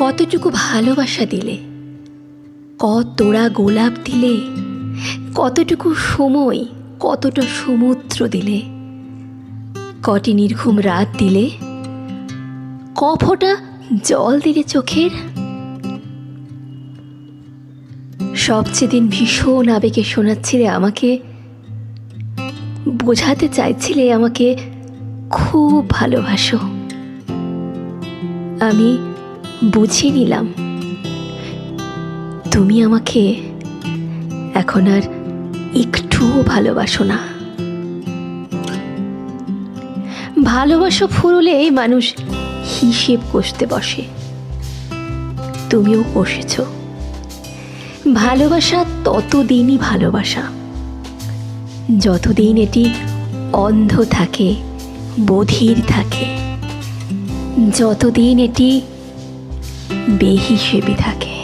কতটুকু ভালোবাসা দিলে? কতটা গোলাপ দিলে? কতটুকু সময়, কতটা সমুদ্র দিলে? কটি নির্ঘুম রাত দিলে? ক ফোঁটা জল দিলে চোখের? সবচেয়ে দিন ভীষণ আবেগে শোনাচ্ছিলে আমাকে। বোঝাতে চাইছিলে আমাকে খুব ভালোবাসো। আমি বুঝে নিলাম। তুমি আমাকে এখন আর একটুও ভালোবাসো না। ভালোবাসা ফুরলে মানুষ হিসেব কষতে বসে। তুমিও কষেছ। ভালোবাসা ততদিনই ভালোবাসা। যতদিন এটি অন্ধ থাকে, বধির থাকে, যতদিন এটি বেহিসেবি থাকে